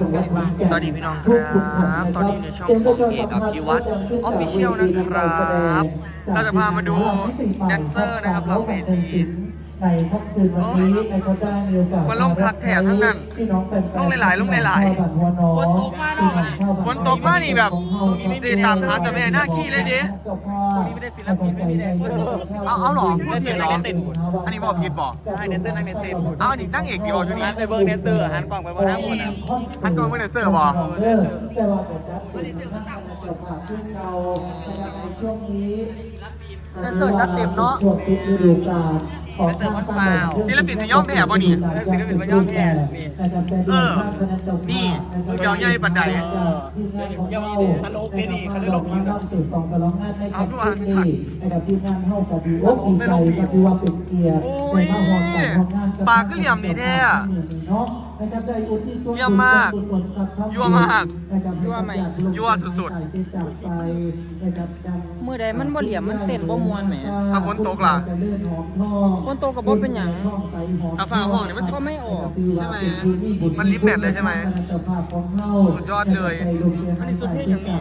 สวัสดีพี่น้องครับ ตอนนี้ในช่องของเอกอภิวัตออฟฟิเชียลนะครับ เราจะพามาดูแดนเซอร์นะครับหลังเวที ในค่ำคืนวันนี้ในก็ได้มีโอกาสมันลงพักแถวทั้งนั้นพี่น้องแฟนๆลงหลายๆลงหลายๆชวบ้นหัวหนอฝนตกมาเนอะฝนตกมานี่แบบสิตามหาแต่แม่หน้าขี้เลยดิเอาเอาเหรอไม่เต้นเหรออันนี้บอกผิดบอกใช่เดนเซอร์นั่งเดนเซอร์เอาอันนี้นั่งเอกดีบอกอยู่นี่หันไปเบิ้งเนเซอร์หันกล่องไปเบิ้งหน้าหมดอะท่านกองเป็นเซอร์บอกแต่ว่าแต่จัดเป็นท่านคณะเจ้าภาพที่เราในช่วงนี้แดนเซอร์จัดเต็มเนอะช่วงปิดฤดูกาล ของทางฝ่ายศิลปินจะย่อมแพ้บ่นี่ศิลปินจะย่อมแพ้นี่เออนี่เดี๋ยวใหญ่บันไดฮัลโหลเพนี่เขาเรียกลงพีสื่อสองสลองงานในคำที่นี่นะครับที่งานเท่ากับดีว่าดีใจกับดีว่าเป็นเกียรติโอ้ยในมาหอมแต่ของงานปากก็เหลี่ยมดีแท้เนาะนะครับได้อุทิศส่วนเยี่ยมมากกุศลกับทั้งยั่วมากนะครับยั่วไหมยั่วสุดๆๆจากไปนะครับดังมื้อใดมันบ่เหลี่ยมมันเต้นบ่ม่วนแหมถ้าฝนตกล่ะฝนตกก็บ่เป็นหยังถ้าฟ้าห้องเนี่ยมันสิก็ไม่ออกใช่ไหมมันลิฟต์แบตเลยใช่ไหมสุดยอดเลยอันนี้สุดเท่อย่างนี้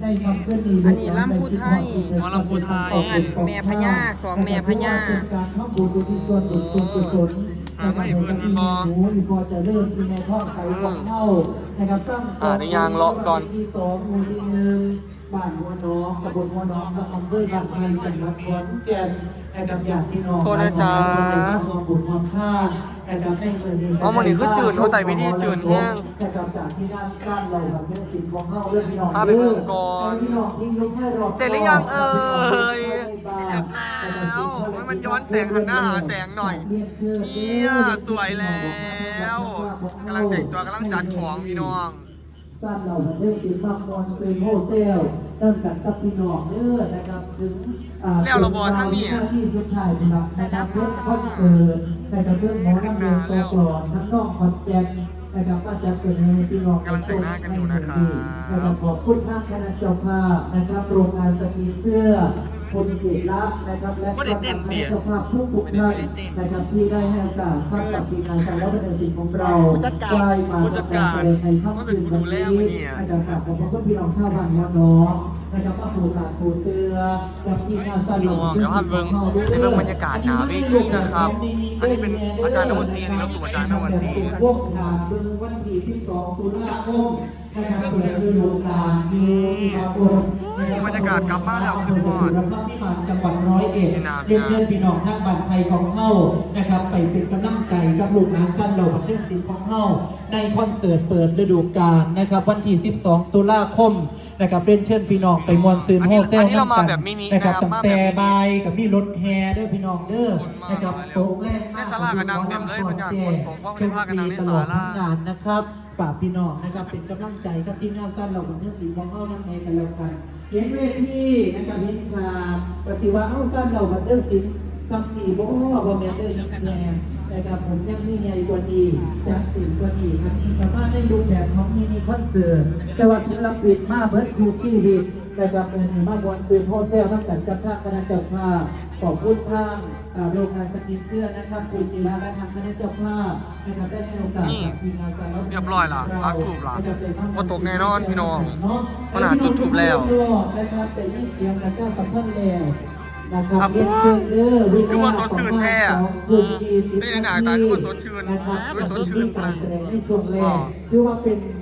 ในคำขึ้นดีอันนี้ลำพูไทยอ๋อลำพูไทยอันแม่พญาสองแม่พญาเป็นการทำบุญอุทิศส่วนบุญส่วนกุศลหาไม่เพิ่นบ่โอ้ยพอจะเริ่มที่ในข้อใส่ของเข้านะครับตั้งอ่านี่ยางเลาะก่อนที่สองหมู่ที่หนึ่ง บ้านหัวน้องตำบลหัวน้องอำเภอบ้านไผ่จังหวัดขอนแก่นนะครับญาติพี่น้องโทษนะจ๊ะความบุญความค่านะครับให้เงินดีอ๋อมันนี่คือจืดเอาแต่วิธีจืดแห้งนะครับจากที่ด้านด้านเราแบบเป็นสิ่งของเข้าเรื่องพี่น้องพาไปเบิ่งก่อนพี่น้องยิ่งยกให้เราเสร็จหรือยังเอ่ยเสร็จแล้วให้มันย้อนแสงหันหน้าหาแสงหน่อยเนี่ยสวยแล้วกำลังแต่งตัวกำลังจัดของพี่น้อง สร้างเราเรื่องสินมากมอนซื้อโฮเซลเริ่มกันกับพี่น้องเด้อนะครับถึงอ่าแล้วเราบอกทั้งนี้หน้าที่สุดท้ายนะครับนะครับเรื่องคอนเสิร์ตนะครับเรื่องหมอลำเรียนตัวกลอนทั้งน้องคอนแกนนะครับก็จะเสนอพี่น้องกำลังแต่งหน้ากันอยู่นะครับนะครับขอบคุณทางคณะเจ้าภาพนะครับโรงงานสกีเสื้อ คุณเกียรติรักษณ์นะครับและไม่ได้เต้นเดี่ยเจ้าภาพทุกทุกๆท่านนะครับที่ได้ให้โอกาสเข้ากับทีมงานสารวัตรศิลป์ของเราผู้จัดการได้มาผู้จัดการแสดงในค่ำคืนวันนี้มันเป็นผู้ดูแลมันเนี่ยนะครับขอบคุณพี่น้องชาวบ้านน้องน้องนะครับก็ผู้สาผู้เสื้อกับทีมงานสารพี่น้องเดี๋ยวพาไปเบิ่งไปเบิ่งบรรยากาศหน้าเวทีนะครับอันนี้เป็นอาจารย์นวตรีนี่ก็คืออาจารย์นวตรีพวกงานเบิ่งวันที่12ตุลาคมนะครับเปิดฤดูกาลอยู่ที่มาบนบรรยากาศกลับบ้านแล้วขึ้นฮอดรับที่มาจังหวัดร้อยเอ็ดนี่นะเรียนเชิญพี่น้องทางบ้านไทยของเฮานะครับ ไปเป็นกำลังใจกับลูกหลานสั้นเหล่าบันเทิงศิลป์ของเฮาในคอนเสิร์ตเปิดฤดูกาลนะครับ วันที่ 12 ตุลาคมนะครับเรียนเชิญพี่น้องไปมวนซืนอันโฮนี้เซลอันนี้เรามากัแบบมินินะครับนะครับตั้งแต่มาแบบมินิบ่ายกับมีรถแห่เด้อพี่น้องเด้อคนมานะครับมาเร็วโต๊ะแรกในศาลาก็นั่งเต็มเลยสบรอรยากาศแจคนกผมว่าชไม่มพาฟกันรีนั่งในตลอดศาลาทั้งงานนะครับ ฝากพี่น้องนะครับเป็นกำลังใจครับทีมงานสั้นเราบันเทิงศิลป์ของเฮานั่งเองกันแล้วกันเห็นเวทีนะครับเห็นฉากประสิวะเอ้าสั้นเราบันเดิลสินสักปีบ่บ่แม่นเดอร์ยังแน่นะครับผมยังมีใหญ่กว่านี้จัดสินกว่านี้อันนี้สามารถได้ดูแบบของมินิคอนเสิร์ตแต่ว่าศิลปินมาเบิร์ดคูชีวิต นะครับเออมาบวนซื้อโฮเซลทั้งกันกับทางคณะเจ้าภาพขอบคุณทางอ่าโรงงานสกินเสื้อนะครับคุณจิราและทางคณะเจ้าภาพนะครับได้ให้โอกาสกับทีมงานสารวัตเรียบร้อยล่ะรักถูกล่ะบ่ตกแน่นอนพี่น้องมันหาจุดถูกแล้วนะครับแต่ยิ่งเสียงพระเจ้าสัมพันธ์แล้วนะคครัรับบเรียนเชิญเด้อวิคือว่าสดชื่นแท้อะกลุ่มยี่สิบไม่ได้หนาตาคือว่าสดชื่นนะครับเฮ้ยสดชื่นการแสดงในช่วงแรอ๋กอคือว่าเป็นอาหาร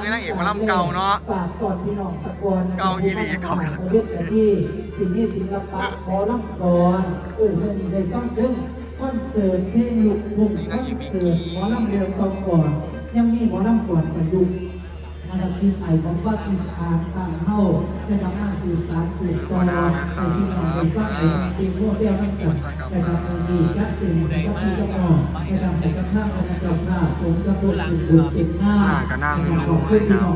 นี่นางเอกหมอลำเก่าเนอะฝากก่อนพี่น้องสกลเก่าอีหลีเก่าเรียกกันที่สิ่งที่ศิลปะหมอลำก่อนเออมันนี่ได้ฟังเรื่องคอนเสิร์ตเพลงลูกทุ่งนี่คอนางเอกเสิร์ตหมอลำเร็วก่อนๆยังมีหมอลำก่อนประยุกต์ นะครับที่ไอของว่าอีสานต่างเข้าจะนำมาสื่อสารสื่อต่อในที่เราไปสร้างไอสิ่งพวกเรียกนั่นกันนะครับมียัดสิ่งที่ที่จะมองนะครับแต่กระทั่งกระจกหน้าสมกับตัวหลังบุญติดหน้าอ่าก็นั่งดูนะครับ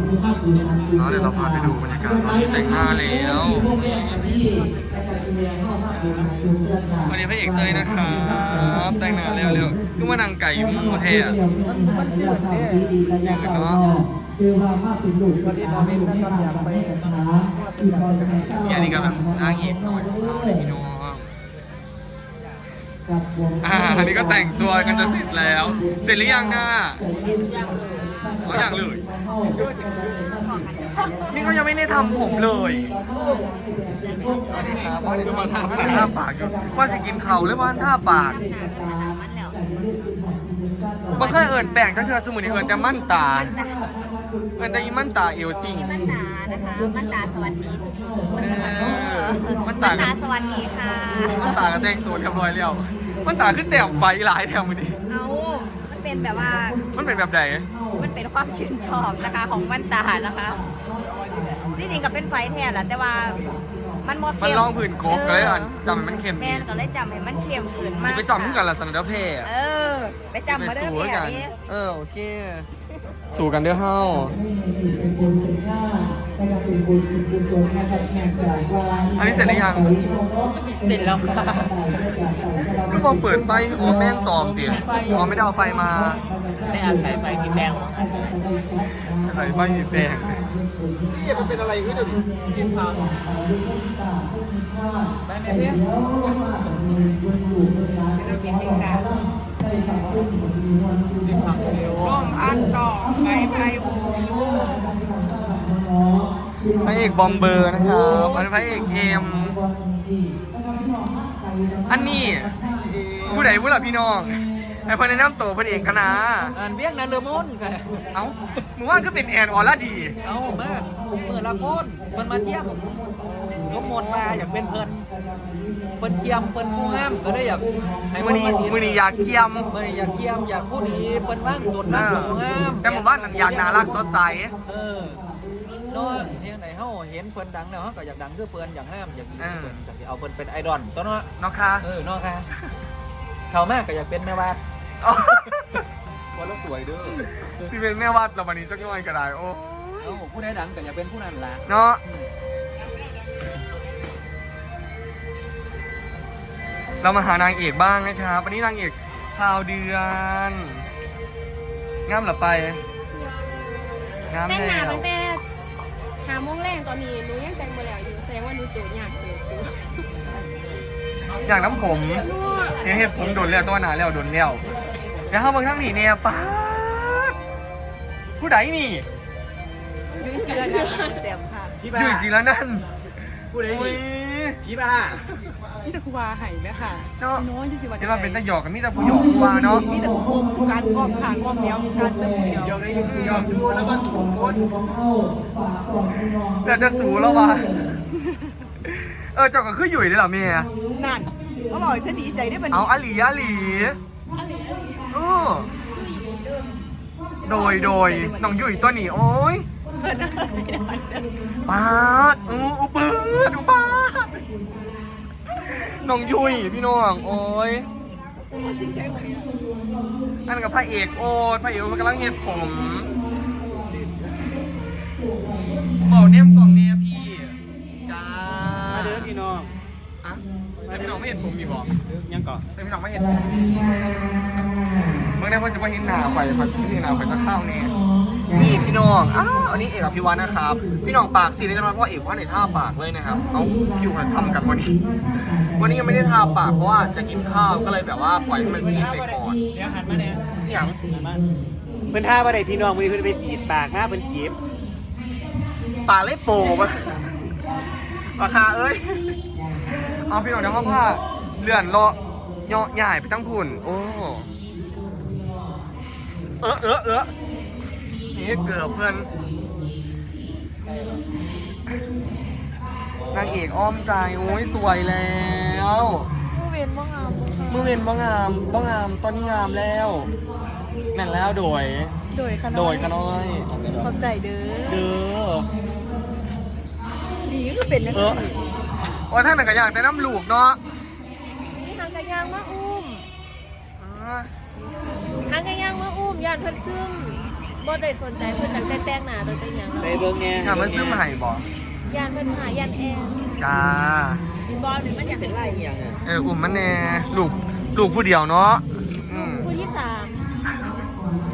เอาเดี๋ยวเราพาไปดูบรรยากาศตอนที่แต่งหน้าแล้ว วันนี้พระเอกเตยนะครับแต่งหน้าเร็วๆคือมานั่งไก่หมูแท้อะมันจืดเนี่ยจืดเนาะคือว่ามาเนลูกวันนี้เราไม่ต้องอยากไปกันนะอีกพอจะมาเช้าเนี่ยนี่ก็แบบนางเอกหน่อยเอาเลยพี่น้องอ่าอันนี้ก็แต่งตัวกันจะเสร็จแล้ว เสร็จหรือยังนะเก็อย่างเลย นี่ก็ยังไม่ได้ทำผมเลยว่าจะมาทำท่าปากอยู่ว่าจะกินเขาหรือว่าท่าปากบ่เคยเอิญแปลงก็เธอสมุนเอิญจะมั่นตาเอิญจะอีมั่นตาเอวจริงมั่นตานะคะ มั่นตาสวัสดีทุกคนเออมันมันตาตาสวัสดีค่ะ มันตากระแต่งตัวเรียบร้อยแล้ว มั่นตาขึ้นแต้มไฟหลายแถวมือนี้เอามันเป็นแบบว่า มันเป็นแบบไหนมันเป็นความชื่นชอบนะคะของมั่นตานะคะ ที่จริงก็เป็นไฟแท้แหละแต่ว่ามันหมดมันลองผื่นโกบก็เลยอะจำให้มันเข้มแม่นก็เลยจำให้มันเข้มขึ้นมากไปจำขึ้นกันละสันดาเพศเออ ไปจำมาเด้อสู้แม่กันนี่เออโอเค สู่กันเด้อเฮาเป็นบุญเป็นหน้านะครับเป็นบุญเป็นกุศลนะครับแห่งจากวาอันนี้เสร็จหรือยัง เสร็จแล้วค่ะก็พอเปิดไฟอ๋อแม่งตอมเตียอ๋อไม่ได้เอาไฟมา ได้อาศัยไฟกินแดงใส่ไฟสีแดงนี่มันเป็นอะไรขึ้นเดี๋ยวนี้กินข้าวไปแม่เพี้ยร่มอันต่อไปไปโอ้พระเอกบอมเบอร์นะครับอันพระเอกเอ็มอันนี้ผู้ใดผู้หลับพี่น้อง ไอ้เพิ่นแนะนำตัวเพิ่นเองกันนะอันเบี้ยงนันเลมอนค่ะเอ้าหมู่บ้านก็เป็นแอนออร่าดี เอามาเมื่อละคนเพิ่นมาเที่ยมสมมติว่าอยากเป็นเพิ่นเพิ่นเทียมเพิ่นผู้งามก็เลยอยากให้มือนี้มือนี้อยากเกียมมื่อนี้อยากเทียมอยากผู้ดีเพิ่นว่างตนว่างผู้งามแต่หมู่บ้านนั้นอยากน่ารักสดใสเออเนาะเที่ยงไหนเฮาเห็นเพิ่นดังแล้วเฮาก็อยากดังคือเพิ่นอยากงามอยากดีคือเพิ่นอยากสิเอาเพิ่นเป็นไอดอลตัวเนาะเนาะค่ะเออเนาะค่ะเขามากก็อยากเป็นแม่วาด วันละสวยเด้อที่เป็นแม่วัดเราวันนี้สักหน่อยก็ได้โอ้เอ้าผู้ใดดังก็อยากเป็นผู้นั้นล่ะเนาะเรามาหานางเอกบ้างนะครับวันนี้นางเอกพราวเดือนงามเหรอไปงามแต่งหแล้น้าวตั้งแต่หาโมงแรกตอนนี้หนูยังแต่งมาแล้วอยู่แสดงว่าหนูโจทย์ยากเกินอยู่อย่างน้ำผมนัวเนี่ยเห็ดผมโดนแล้วตัวหนาแล้วโดนแล้ว แล้วเข้ามาข้างนี้เนี่ยป้าดผู้ใดนี่นี่เชื่อกันเจ็บค่ะพี่อบ้ายู่จริงแล้วนั่นพูดได้อุ้ยพี่บ้านี่แต่ครูวาไห่ไหมค่ะเนาะน้อยที่สิวันเดี๋ยวเราเป็นตะหยอกกันมีแต่ผู้หยอกผู้ว่าเนาะมีแต่ครูการอ้อมขางอ้อมเดียวการเติมเดียวยอมได้ยอมดูแล้วก็สูงคนเดี๋ยวจะสูแล้ววะเออเจ้าก็คืออยู่ได้เหรอเมียนั่นอร่อยฉันดีใจได้บันเอานี้อาหลีอาหลี เออโดยโดยน้องยุ้ยตัวนี้โอ้ยปาดอู้อุปืดอุปาดน้องยุ้ยพี่น้องโอ้ยอันกับพระเอกโอ๊ตพระเอกมันกำลังเห็ดผมเบาเนี่ยมกล่องเนี่ยพี่จ้ามาเด้อพี่น้องอะแต่พี่น้องไม่เห็นผมมีบอกเด้อยังก่อนแต่พี่น้องไม่เห็นผมเมื่อได้พ่อจะว่าเห็นหนาไฟพัดนี่หนาไฟจะข้าวเนี่ยนี่พี่น้อง อ้าวอันนี้เอกอภิวัฒน์นะครับ พี่น้องปากสีนี่จะมาเพราะเอกว่าในท่าปากเลยนะครับ เอาคิวมาทำกันวันนี้ วันนี้ยังไม่ได้ทาปากเพราะว่าจะกินข้าวก็เลยแบบว่าปล่อยให้มันซีไปก่อน เดี๋ยวหันมาเนี่ยนี่หยังเพิ่นท่าว่าไดพี่น้องมื้อนี้เพิ่นไปสีปากมาเพิ่นเจ็บปากเล็บโปปะราคาเอ้ย เอาพี่น้องเดี๋ยวเขาผ้าเลื่อนเลาะเหาะใหญ่ไปตั้งพุ่น โอ้ เออเออเออนี่เกือบเพื่อนนางเอกอ้อมใจโอ้ยสวยแล้วผู้เวียนบ้างอะมือเวนบ้างามบ้างามตอนนี้งามแล้ว แม่นแล้วโดย โดยขนโดอยกันน้อยขอบใจเด้อเด้อดีก็เป็นนะเออว่าท่านหน่ะก็อยากแต่น้ำลูกเนาะนี่หางกระยางมาอุ้มอ่าหางกระ ยางมาอุ้มยานเพิ่นซึมบ่ได้สนใจเพิ่นตั้งแต่แต่งหน้าตั้งแต่หยังได้เนาะเบิ่งแน่อยากมันซื้อมาให้บอกยานเพิ่นหายานแอนจ้า มีบอลนี่มันอยากเป็นไรอย่างอะเอออุ่มมันแน่ลูกลูกผู้เดียวเนาะอืมผู้ที่สาม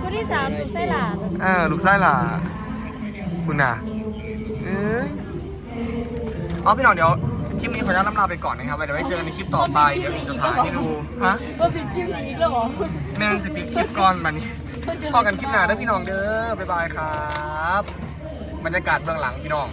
ผู้ที่สามลูกไส้หลานเออลูกไส้ล่ะ คุณน่ะเอ้ยเอาพี่หน่องเดี๋ยวคลิปนี้ขออนุญาตล่ำลาไปก่อนนะครับไว้เดี๋ยวไว้เจอกันในคลิปต่อไปเดี๋ยวอีกจะถ่ายให้ดูฮะ ว่าปิดคลิปนี้อีกแล้วเหรอ แม่งสปิกคลิปก่อนบัดนี้ พอกันคลิปหน้าเด้อพี่น้องเด้อบ๊ายบายครับ บรรยากาศเบื้องหลังพี่น้อง